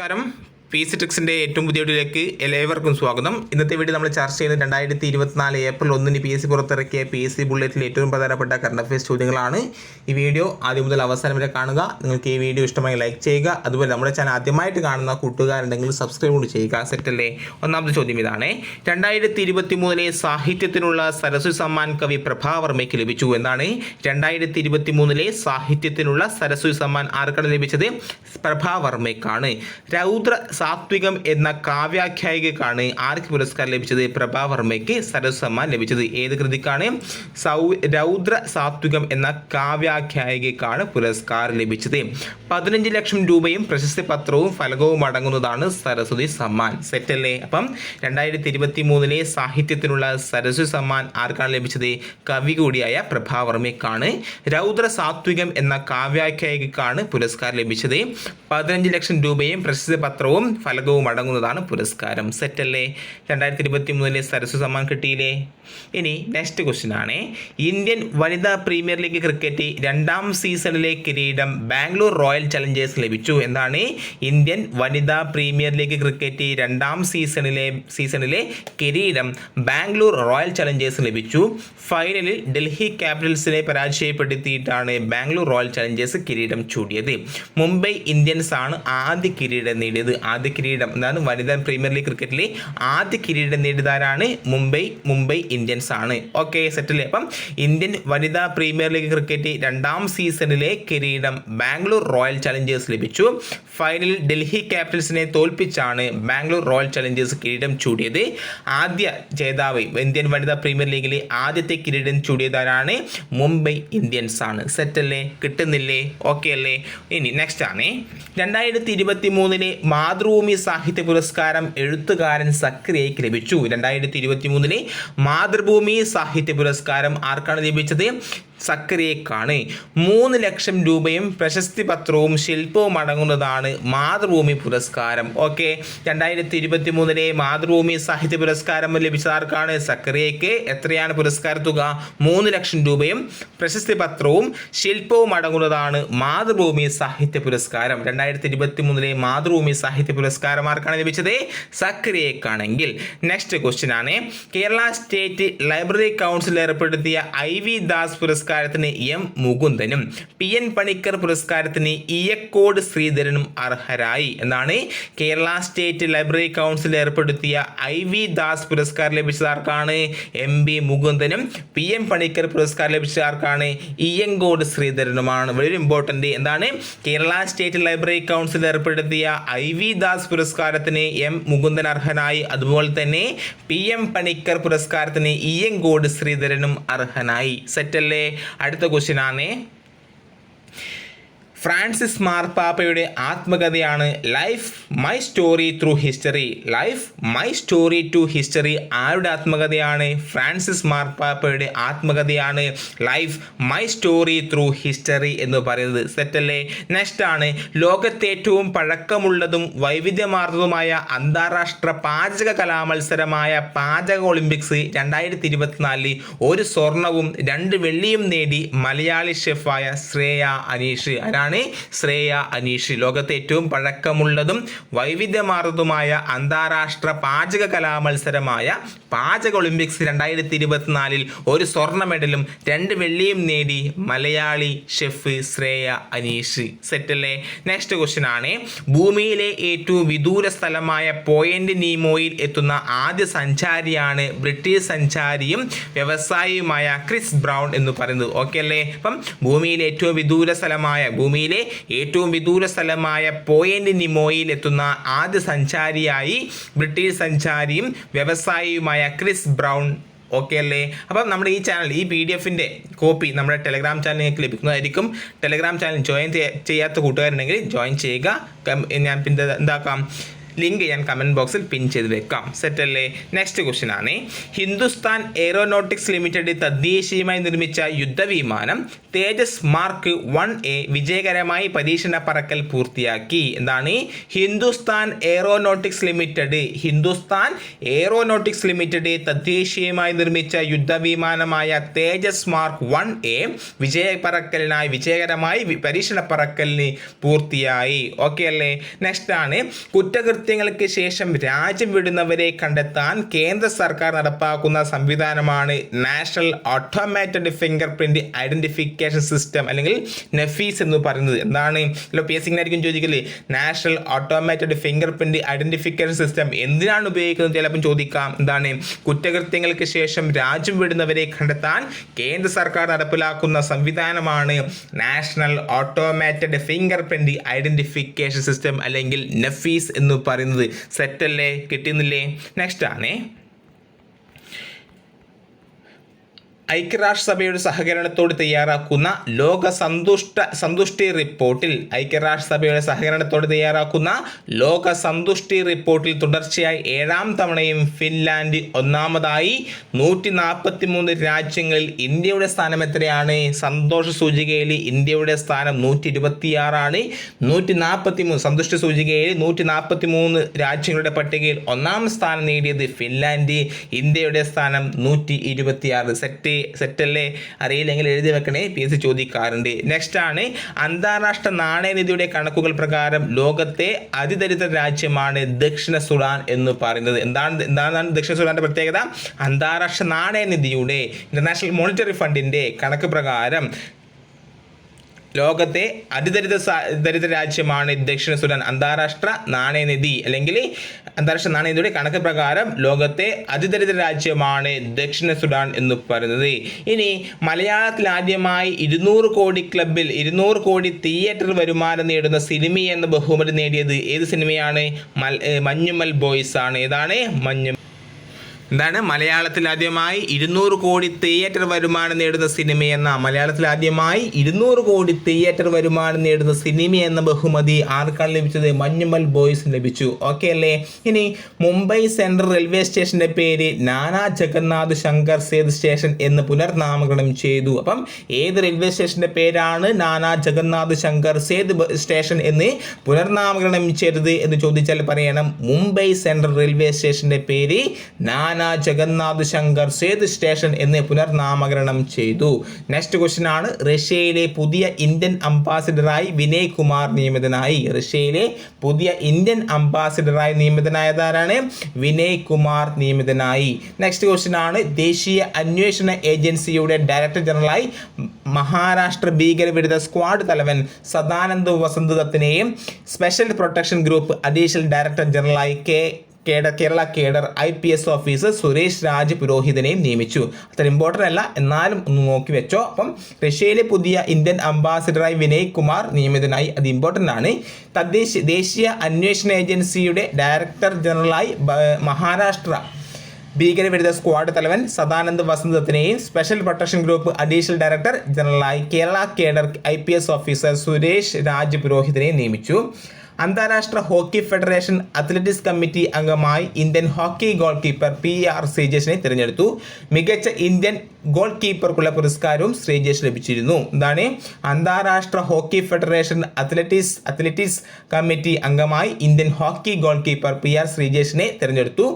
നമസ്കാരം. P C ട്രിക്സിന്റെ ഏറ്റവും പുതിയ വീഡിയോയിലേക്ക് എല്ലാവർക്കും സ്വാഗതം. ഇന്നത്തെ വീഡിയോ നമ്മൾ ചർച്ച ചെയ്യുന്നത് രണ്ടായിരത്തി ഇരുപത്തിനാല് ഏപ്രിൽ ഒന്നിന് പി എസ് സി പുറത്തിറക്കിയ പി എസ് സി ബുള്ളറ്റിൽ ഏറ്റവും പ്രധാനപ്പെട്ട കറണ്ട് അഫയേഴ്സ് ചോദ്യങ്ങളാണ്. ഈ വീഡിയോ ആദ്യം മുതൽ അവസാനം വരെ കാണുക. നിങ്ങൾക്ക് ഈ വീഡിയോ ഇഷ്ടമായി ലൈക്ക് ചെയ്യുക. അതുപോലെ നമ്മുടെ ചാനൽ ആദ്യമായിട്ട് കാണുന്ന കൂട്ടുകാരുണ്ടെങ്കിൽ സബ്സ്ക്രൈബ് കൂടി ചെയ്യുക. സെറ്റല്ലേ ഒന്നാമത്തെ ചോദ്യം ഇതാണ്. രണ്ടായിരത്തി ഇരുപത്തി മൂന്നിലെ സാഹിത്യത്തിനുള്ള സരസ്വതി സമ്മാൻ കവി പ്രഭാവർമ്മയ്ക്ക് ലഭിച്ചു എന്നാണ്. രണ്ടായിരത്തി ഇരുപത്തി മൂന്നിലെ സാഹിത്യത്തിനുള്ള സരസ്വതി സമ്മാൻ ആർക്കാണ് ലഭിച്ചത്? പ്രഭാവർമ്മയ്ക്കാണ് രൗദ്ര സാത്വികം എന്ന കാവ്യാഖ്യായികക്കാണ് ആർക്ക് പുരസ്കാരം ലഭിച്ചത് പ്രഭാവർമ്മയ്ക്ക് സരസമ്മ ലഭിച്ചത് ഏത് കൃതിക്കാണ്? സൗ രൗദ്ര സാത്വികം എന്ന കാവ്യാഖ്യായികക്കാണ് പുരസ്കാരം ലഭിച്ചത്. പതിനഞ്ച് ലക്ഷം രൂപയും പ്രശസ്തി പത്രവും ഫലകവും അടങ്ങുന്നതാണ് സരസ്വതി സമ്മാൻ. സെറ്റല്ലേ അപ്പം രണ്ടായിരത്തി ഇരുപത്തി മൂന്നിലെ സാഹിത്യത്തിനുള്ള സരസ്വതി സമ്മാൻ ആർക്കാണ് ലഭിച്ചത്? കവി കൂടിയായ പ്രഭാവർമ്മയ്ക്കാണ് രൗദ്ര സാത്വികം എന്ന കാവ്യാഖ്യായികക്കാണ് പുരസ്കാരം ലഭിച്ചത്. പതിനഞ്ച് ലക്ഷം രൂപയും പ്രശസ്തി പത്രവും ഫലകവും അടങ്ങുന്നതാണ് പുരസ്കാരം. സെറ്റല്ലേ രണ്ടായിരത്തി ഇരുപത്തി മൂന്നിലെ സരസ്വ സമ്മാൻ കിട്ടിയില്ലേ? ഇനി നെക്സ്റ്റ് ക്വസ്റ്റ്യൻ ആണ്. ഇന്ത്യൻ വനിതാ പ്രീമിയർ ലീഗ് ക്രിക്കറ്റ് രണ്ടാം സീസണിലെ കിരീടം ബാംഗ്ലൂർ റോയൽ ചലഞ്ചേഴ്സ് ലഭിച്ചു. എന്താണ്? ഇന്ത്യൻ വനിതാ പ്രീമിയർ ലീഗ് ക്രിക്കറ്റ് രണ്ടാം സീസണിലെ സീസണിലെ കിരീടം ബാംഗ്ലൂർ റോയൽ ചലഞ്ചേഴ്സ് ലഭിച്ചു. ഫൈനലിൽ ഡൽഹി ക്യാപിറ്റൽസിനെ പരാജയപ്പെടുത്തിയിട്ടാണ് ബാംഗ്ലൂർ റോയൽ ചലഞ്ചേഴ്സ് കിരീടം ചൂടിയത്. മുംബൈ ഇന്ത്യൻസ് ആണ് ആദ്യ കിരീടം നേടിയത്. ആദ്യ കിരീടം. എന്താണ് വനിതാ പ്രീമിയർ ലീഗ് ക്രിക്കറ്റിലെ ആദ്യ കിരീടം നേടിയതാരാണ്? മുംബൈ മുംബൈ ഇന്ത്യൻസ് ആണ്. ഓക്കെ സെറ്റല്ലേ അപ്പം ഇന്ത്യൻ വനിതാ പ്രീമിയർ ലീഗ് ക്രിക്കറ്റ് രണ്ടാം സീസണിലെ കിരീടം ബാംഗ്ലൂർ റോയൽ ചലഞ്ചേഴ്സ് ലഭിച്ചു. ഫൈനലിൽ ഡൽഹി ക്യാപിറ്റൽസിനെ തോൽപ്പിച്ചാണ് ബാംഗ്ലൂർ റോയൽ ചലഞ്ചേഴ്സ് കിരീടം ചൂടിയത്. ആദ്യ ജേതാവ് ഇന്ത്യൻ വനിതാ പ്രീമിയർ ലീഗിലെ ആദ്യത്തെ കിരീടം ചൂടിയതാരാണ്? മുംബൈ ഇന്ത്യൻസ് ആണ്. സെറ്റല്ലേ കിട്ടുന്നില്ലേ? ഓക്കെ അല്ലേ? ഇനി നെക്സ്റ്റ് ആണ്. രണ്ടായിരത്തി ഇരുപത്തി മൂന്നിലെ മാതൃഭൂമി സാഹിത്യ പുരസ്കാരം എഴുത്തുകാരൻ സക്രിയയ്ക്ക് ലഭിച്ചു. രണ്ടായിരത്തി ഇരുപത്തി മൂന്നിലെ മാതൃഭൂമി സാഹിത്യ പുരസ്കാരം ആർക്കാണ് ലഭിച്ചത്? സക്രിയക്കാണ്. മൂന്ന് ലക്ഷം രൂപയും പ്രശസ്തി പത്രവും ശില്പവും അടങ്ങുന്നതാണ് മാതൃഭൂമി പുരസ്കാരം. ഓക്കെ? രണ്ടായിരത്തി ഇരുപത്തി മൂന്നിലെ മാതൃഭൂമി സാഹിത്യ പുരസ്കാരം ലഭിച്ചതാർക്കാണ് ആർക്കാണ്? എത്രയാണ് പുരസ്കാര തുക? മൂന്ന് ലക്ഷം രൂപയും പ്രശസ്തി പത്രവും ശില്പവും അടങ്ങുന്നതാണ് മാതൃഭൂമി സാഹിത്യ പുരസ്കാരം. രണ്ടായിരത്തി ഇരുപത്തി മൂന്നിലെ മാതൃഭൂമി സാഹിത്യ പുരസ്കാരം ആർക്കാണ് ലഭിച്ചത്? സക്രിയക്കാണെങ്കിൽ നെക്സ്റ്റ് ക്വസ്റ്റ്യൻ ആണ് കേരള സ്റ്റേറ്റ് ലൈബ്രറി കൗൺസിൽ ഏർപ്പെടുത്തിയ ഐ വി ദാസ് പുരസ്കാരത്തിന് എം മുകുന്ദനും പി എൻ പണിക്കർ പുരസ്കാരത്തിന് ഇയക്കോട് ശ്രീധരനും അർഹരായി. എന്നാണ് കേരള സ്റ്റേറ്റ് ലൈബ്രറി കൗൺസിൽ ഏർപ്പെടുത്തിയ ഐ വി ദാസ് പുരസ്കാരം ലഭിച്ചത് ആർക്കാണ് എം ബി മുകുന്ദനും പി എം പണിക്കർ പുരസ്കാരം ലഭിച്ചത് ആർക്കാണ് ഇയങ്കോട് ശ്രീധരനുമാണ്. വളരെ ഇമ്പോർട്ടന്റ് എന്താണ്? കേരള സ്റ്റേറ്റ് ലൈബ്രറി കൗൺസിൽ ഏർപ്പെടുത്തിയ ഐ വി ദാസ് പുരസ്കാരത്തിന് എം മുകുന്ദൻ അർഹനായി. അതുപോലെ തന്നെ പി എം പണിക്കർ പുരസ്കാരത്തിന് ഇയങ്കോട് ശ്രീധരനും അർഹനായി. സെറ്റല്ലേ? അടുത്ത ക്വസ്റ്റ്യൻ ആണ് ഫ്രാൻസിസ് മാർപ്പാപ്പയുടെ ആത്മകഥയാണ് life my story through history life my story to history ആരുടെ ആത്മകഥയാണ്? ഫ്രാൻസിസ് മാർപ്പാപ്പയുടെ ആത്മകഥയാണ് life my story through history എന്ന് പറയുന്നത്. സെറ്റല്ലേ നെക്സ്റ്റ് ആണ്. ലോകത്തെ ഏറ്റവും പഴക്കമുള്ളതും വൈവിധ്യമാർന്നതുമായ അന്താരാഷ്ട്ര പാചക കലാമത്സരമായ പാചക ഒളിമ്പിക്സ് രണ്ടായിരത്തി ഇരുപത്തിനാലിൽ ഒരു സ്വർണവും രണ്ട് വെള്ളിയും നേടി മലയാളി ഷെഫായ ശ്രേയ അനീഷ്. ആരാണ് ശ്രേയ അനീഷ്. ലോകത്തെ ഏറ്റവും പഴക്കമുള്ളതും വൈവിധ്യമാർന്നതുമായ അന്താരാഷ്ട്ര പാചക കലാമത്സരമായ പാചക ഒളിമ്പിക്സ് രണ്ടായിരത്തി ഇരുപത്തിനാലിൽ ഒരു സ്വർണ മെഡലും രണ്ട് വെള്ളിയും നേടി മലയാളി ഷെഫ് ശ്രേയ അനീഷ്. സെറ്റല്ലേ? നെക്സ്റ്റ് ക്വസ്റ്റ്യൻ ആണ്. ഭൂമിയിലെ ഏറ്റവും വിദൂര സ്ഥലമായ പോയിന്റ് നീമോയിൽ എത്തുന്ന ആദ്യ സഞ്ചാരിയാണ് ബ്രിട്ടീഷ് സഞ്ചാരിയും വ്യവസായിയുമായ ക്രിസ് ബ്രൗൺ എന്ന് പറയുന്നത്. ഓക്കെ അല്ലേ? അപ്പം ഭൂമിയിലെ ഏറ്റവും വിദൂര സ്ഥലമായ ഭൂമിയിലെ ഏറ്റവും വിദൂര സ്ഥലമായ പോയിന്റ് നിമോയിൽ എത്തുന്ന ആദ്യ സഞ്ചാരിയായി ബ്രിട്ടീഷ് സഞ്ചാരിയും വ്യവസായിയുമായ ക്രിസ് ബ്രൗൺ. ഓക്കെ അല്ലേ? അപ്പം നമ്മുടെ ഈ ചാനൽ ഈ പി ഡി എഫിന്റെ കോപ്പി നമ്മുടെ ടെലഗ്രാം ചാനൽ നിങ്ങൾക്ക് ലഭിക്കുന്നതായിരിക്കും. ടെലഗ്രാം ചാനൽ ജോയിൻ ചെയ്യാത്ത കൂട്ടുകാരുണ്ടെങ്കിൽ ജോയിൻ ചെയ്യുക. ഞാൻ പിന്നെ എന്താക്കാം? ലിങ്ക് ഞാൻ കമന്റ് ബോക്സിൽ പിൻ ചെയ്ത് വെക്കാം. സെറ്റ് അല്ലേ? നെക്സ്റ്റ് ക്വസ്റ്റ്യൻ ആണ്. ഹിന്ദുസ്ഥാൻ എയറോനോട്ടിക്സ് ലിമിറ്റഡ് തദ്ദേശീയമായി നിർമ്മിച്ച യുദ്ധവിമാനം തേജസ് മാർക്ക് വൺ എ വിജയകരമായി പരീക്ഷണ പറക്കൽ പൂർത്തിയാക്കി. എന്താണ്? Hindustan Aeronautics Limited Hindustan Aeronautics Limited തദ്ദേശീയമായി നിർമ്മിച്ച യുദ്ധവിമാനമായ തേജസ് മാർക്ക് വൺ എ വിജയ പറക്കലിനായി വിജയകരമായി പരീക്ഷണ പറക്കലിന് പൂർത്തിയായി. ഓക്കെ അല്ലേ? നെക്സ്റ്റ് ആണ്. കുറ്റകൃത്യങ്ങൾക്ക് ശേഷം രാജ്യം വിടുന്നവരെ കണ്ടെത്താൻ കേന്ദ്ര സർക്കാർ നടപ്പാക്കുന്ന സംവിധാനമാണ് national automated fingerprint identification system അല്ലെങ്കിൽ നഫീസ് എന്ന് പറയുന്നത്. എന്താണ്? അല്ലോ പി എസ് സിംഗിനായിരിക്കും ചോദിക്കല്ലേ National Automated Fingerprint Identification System എന്തിനാണ് ഉപയോഗിക്കുന്നത് ചിലപ്പം ചോദിക്കാം. എന്താണ്? കുറ്റകൃത്യങ്ങൾക്ക് ശേഷം രാജ്യം വിടുന്നവരെ കണ്ടെത്താൻ കേന്ദ്ര സർക്കാർ നടപ്പിലാക്കുന്ന സംവിധാനമാണ് National Automated Fingerprint Identification System അല്ലെങ്കിൽ നഫീസ് എന്ന് പറയുന്നത് സെറ്റല്ലേ കിട്ടുന്നില്ലേ? നെക്സ്റ്റ് ആണേ. ഐക്യരാഷ്ട്രസഭയുടെ സഹകരണത്തോട് തയ്യാറാക്കുന്ന ലോക സന്തുഷ്ട സന്തുഷ്ടി റിപ്പോർട്ടിൽ ഐക്യരാഷ്ട്രസഭയുടെ സഹകരണത്തോട് തയ്യാറാക്കുന്ന ലോക സന്തുഷ്ടി റിപ്പോർട്ടിൽ തുടർച്ചയായി ഏഴാം തവണയും ഫിൻലാൻഡ് ഒന്നാമതായി നൂറ്റി നാൽപ്പത്തി മൂന്ന് രാജ്യങ്ങളിൽ ഇന്ത്യയുടെ സ്ഥാനം എത്രയാണ്? സന്തോഷ സൂചികയിൽ ഇന്ത്യയുടെ സ്ഥാനം നൂറ്റി ഇരുപത്തിയാറാണ് നൂറ്റി നാൽപ്പത്തി മൂന്ന് സന്തുഷ്ട സൂചികയിൽ നൂറ്റി നാൽപ്പത്തി മൂന്ന് രാജ്യങ്ങളുടെ പട്ടികയിൽ ഒന്നാം സ്ഥാനം നേടിയത് ഫിൻലാൻഡ്. ഇന്ത്യയുടെ സ്ഥാനം നൂറ്റി ഇരുപത്തിയാറ് സെറ്റ് സെറ്റല്ലേ? അറിയില്ലെങ്കിൽ എഴുതി വെക്കണേ പി എസ് ചോദിക്കാറുണ്ട്. നെക്സ്റ്റ് ആണ് അന്താരാഷ്ട്ര നാണയനിധിയുടെ കണക്കുകൾ പ്രകാരം ലോകത്തെ അതിദരിദ്ര രാജ്യമാണ് ദക്ഷിണ സുഡാൻ എന്ന് പറയുന്നത്. എന്താണ് എന്താണ് ദക്ഷിണ സുഡാന്റെ പ്രത്യേകത? അന്താരാഷ്ട്ര നാണയനിധിയുടെ ഇന്റർനാഷണൽ മോണിറ്ററി ഫണ്ടിന്റെ കണക്ക് പ്രകാരം ലോകത്തെ അതിദരിദ്ര ദരിദ്ര രാജ്യമാണ് ദക്ഷിണ സുഡാൻ. അന്താരാഷ്ട്ര നാണയനിധി അല്ലെങ്കിൽ അന്താരാഷ്ട്ര നാണയനിധിയുടെ കണക്ക് പ്രകാരം ലോകത്തെ അതിദരിദ്ര രാജ്യമാണ് ദക്ഷിണ സുഡാൻ എന്ന് പറയുന്നത്. ഇനി മലയാളത്തിൽ ആദ്യമായി ഇരുന്നൂറ് കോടി ക്ലബിൽ ഇരുന്നൂറ് കോടി തിയേറ്റർ വരുമാനം നേടുന്ന സിനിമ എന്ന ബഹുമതി നേടിയത് ഏത് സിനിമയാണ്? മൽ മഞ്ഞുമൽ ബോയ്സ് ആണ് ഏതാണ്? മഞ്ഞു എന്താണ്? മലയാളത്തിൽ ആദ്യമായി ഇരുന്നൂറ് കോടി തിയേറ്റർ വരുമാനം നേടുന്ന സിനിമ എന്ന മലയാളത്തിൽ ആദ്യമായി ഇരുന്നൂറ് കോടി തിയേറ്റർ വരുമാനം നേടുന്ന സിനിമ എന്ന ബഹുമതി ആർക്കാണ് ലഭിച്ചത്? മഞ്ഞുമൽ ബോയ്സ് ലഭിച്ചു. ഓക്കെ അല്ലേ? ഇനി മുംബൈ സെൻട്രൽ റെയിൽവേ സ്റ്റേഷന്റെ പേര് നാനാ ജഗന്നാഥ് ശങ്കർ സേത് സ്റ്റേഷൻ എന്ന് പുനർനാമകരണം ചെയ്തു. അപ്പം ഏത് റെയിൽവേ സ്റ്റേഷന്റെ പേരാണ് നാനാ ജഗന്നാഥ് ശങ്കർ സേത് സ്റ്റേഷൻ എന്ന് പുനർനാമകരണം ചെയ്തത് എന്ന് ചോദിച്ചാൽ പറയണം. മുംബൈ സെൻട്രൽ റെയിൽവേ സ്റ്റേഷന്റെ പേര് നാനാ ജഗന്നാഥ് ശങ്കർ സേത് സ്റ്റേഷൻ എന്ന് പുനർനാമകരണം ചെയ്തു. നെക്സ്റ്റ് ക്വസ്റ്റ്യൻ ആണ്. റഷ്യയിലെ പുതിയ ഇന്ത്യൻ അംബാസിഡറായി വിനയ് കുമാർ നിയമിതനായി. റഷ്യയിലെ പുതിയ ഇന്ത്യൻ അംബാസിഡറായി നിയമിതനായതാരാണ്? വിനയ് കുമാർ നിയമിതനായി. നെക്സ്റ്റ് ക്വസ്റ്റ്യൻ ആണ്. ദേശീയ അന്വേഷണ ഏജൻസിയുടെ ഡയറക്ടർ ജനറലായി മഹാരാഷ്ട്ര ഭീകരവിരുദ്ധ സ്ക്വാഡ് തലവൻ Sadanand വസന്തദത്തിനെയും special protection group additional director ജനറലായി K cadre Kerala cadre I P S officer Suresh Raj പുരോഹിതനെയും നിയമിച്ചു. അത്ര ഇമ്പോർട്ടന്റ് അല്ല. എന്നാലും ഒന്ന് നോക്കി വെച്ചോ. അപ്പം റഷ്യയിലെ പുതിയ ഇന്ത്യൻ അംബാസിഡറായി വിനയ് കുമാർ നിയമിതനായി അത് ഇമ്പോർട്ടന്റ് ആണ്. തദ്ദേശ ദേശീയ അന്വേഷണ ഏജൻസിയുടെ ഡയറക്ടർ ജനറലായി മഹാരാഷ്ട്ര ഭീകരവിരുദ്ധ സ്ക്വാഡ് തലവൻ Sadanand വസന്തത്തിനെയും special protection group additional director ജനറലായി Kerala cadre I P S officer Suresh Raj പുരോഹിതനെയും നിയമിച്ചു. അന്താരാഷ്ട്ര ഹോക്കി ഫെഡറേഷൻ അത്ലറ്റിക്സ് കമ്മിറ്റി അംഗമായി Indian hockey goalkeeper P R ശ്രീജേഷിനെ തിരഞ്ഞെടുത്തു. മികച്ച ഇന്ത്യൻ ഗോൾ കീപ്പർക്കുള്ള പുരസ്കാരവും ശ്രീജേഷ് ലഭിച്ചിരുന്നു. എന്താണ്? അന്താരാഷ്ട്ര hockey federation athletics athletics committee അംഗമായി Indian hockey goalkeeper P R ശ്രീജേഷിനെ തിരഞ്ഞെടുത്തു.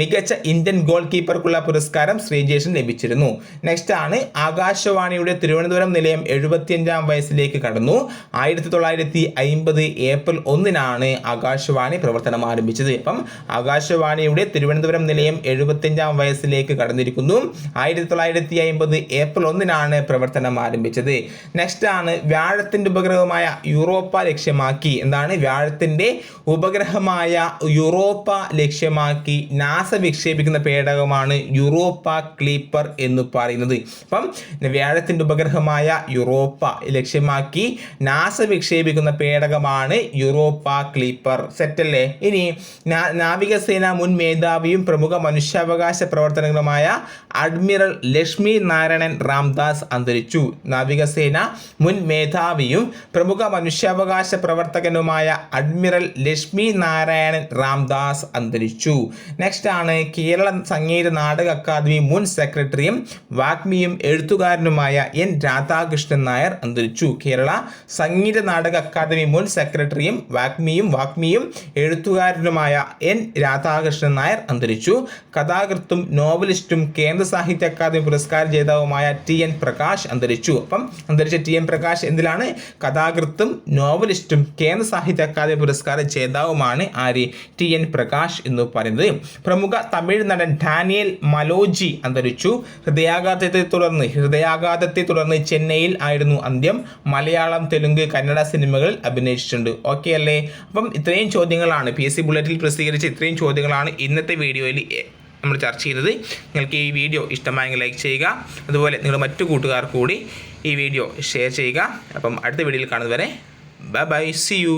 മികച്ച ഇന്ത്യൻ ഗോൾ കീപ്പർക്കുള്ള പുരസ്കാരം ശ്രീജേഷിന് ലഭിച്ചിരുന്നു. നെക്സ്റ്റ് ആണ് ആകാശവാണിയുടെ തിരുവനന്തപുരം നിലയം എഴുപത്തിയഞ്ചാം വയസ്സിലേക്ക് കടന്നു. ആയിരത്തി തൊള്ളായിരത്തി അയിമ്പത് ഏപ്രിൽ ഒന്നിനാണ് ആകാശവാണി പ്രവർത്തനം ആരംഭിച്ചത്. അപ്പം ആകാശവാണിയുടെ തിരുവനന്തപുരം നിലയം എഴുപത്തിയഞ്ചാം വയസ്സിലേക്ക് കടന്നിരിക്കുന്നു. ആയിരത്തി തൊള്ളായിരത്തി അമ്പത് ഏപ്രിൽ ഒന്നിനാണ് പ്രവർത്തനം ആരംഭിച്ചത്. നെക്സ്റ്റ് ആണ് വ്യാഴത്തിന്റെ ഉപഗ്രഹമായ യൂറോപ്പ ലക്ഷ്യമാക്കി. എന്താണ്? വ്യാഴത്തിന്റെ ഉപഗ്രഹമായ യൂറോപ്പ ലക്ഷ്യമാക്കി നാസ വിക്ഷേപിക്കുന്ന പേടകമാണ് യൂറോപ്പ ക്ലീപ്പർ എന്ന് പറയുന്നത്. അപ്പം വ്യാഴത്തിന്റെ ഉപഗ്രഹമായ യൂറോപ്പ ലക്ഷ്യമാക്കി നാസ വിക്ഷേപിക്കുന്ന പേടകമാണ് യൂറോപ്പ പാക് ക്ലീപ്പർ സെറ്റല്ലേ ഇനി നാവികസേന മുൻ മേധാവിയും പ്രമുഖ മനുഷ്യാവകാശ പ്രവർത്തനങ്ങളുമായ അഡ്മിറൽ ലക്ഷ്മി നാരായണൻ രാംദാസ് അന്തരിച്ചു. നാവികസേന മുൻ മേധാവിയും പ്രമുഖ മനുഷ്യാവകാശ പ്രവർത്തകനുമായ അഡ്മിറൽ ലക്ഷ്മി നാരായണൻ രാംദാസ് അന്തരിച്ചു. നെക്സ്റ്റ് ആണ് കേരള സംഗീത നാടക അക്കാദമി മുൻ സെക്രട്ടറിയും വാഗ്മിയും എഴുത്തുകാരനുമായ എൻ രാധാകൃഷ്ണൻ നായർ അന്തരിച്ചു. കേരള സംഗീത നാടക അക്കാദമി മുൻ സെക്രട്ടറിയും വാഗ്മിയും വാഗ്മിയും എഴുത്തുകാരനുമായ എൻ രാധാകൃഷ്ണൻ നായർ അന്തരിച്ചു. കഥാകൃത്തും നോവലിസ്റ്റും കേന്ദ്ര സാഹിത്യ അക്കാദമി പുരസ്കാര ജേതാവുമായ ടി എൻ പ്രകാശ് അന്തരിച്ചു. അപ്പം അന്തരിച്ച ടി എൻ പ്രകാശ് എന്തിലാണ്? കഥാകൃത്തും നോവലിസ്റ്റും കേന്ദ്ര സാഹിത്യ അക്കാദമി പുരസ്കാര ജേതാവുമാണ് ആര്? ടി എൻ പ്രകാശ് എന്ന് പറയുന്നത്. പ്രമുഖ തമിഴ് നടൻ ഡാനിയൽ മലോജി അന്തരിച്ചു. ഹൃദയാഘാതത്തെ തുടർന്ന് ഹൃദയാഘാതത്തെ തുടർന്ന് ചെന്നൈയിൽ ആയിരുന്നു അന്ത്യം. മലയാളം തെലുങ്ക് കന്നഡ സിനിമകളിൽ അഭിനയിച്ചിട്ടുണ്ട്. ഓക്കെ അല്ലേ? അപ്പം ഇത്രയും ചോദ്യങ്ങളാണ്. പി എസ് സി ബുള്ളറ്റിൽ പ്രസിദ്ധീകരിച്ച ഇത്രയും ചോദ്യങ്ങളാണ് ഇന്നത്തെ വീഡിയോയിൽ നമ്മൾ ചർച്ച ചെയ്തത്. നിങ്ങൾക്ക് ഈ വീഡിയോ ഇഷ്ടമായെങ്കിൽ ലൈക്ക് ചെയ്യുക. അതുപോലെ നിങ്ങൾ മറ്റു കൂട്ടുകാർ കൂടി ഈ വീഡിയോ ഷെയർ ചെയ്യുക. അപ്പം അടുത്ത വീഡിയോയിൽ കാണുന്നവരെ ബൈ ബൈ സി യു.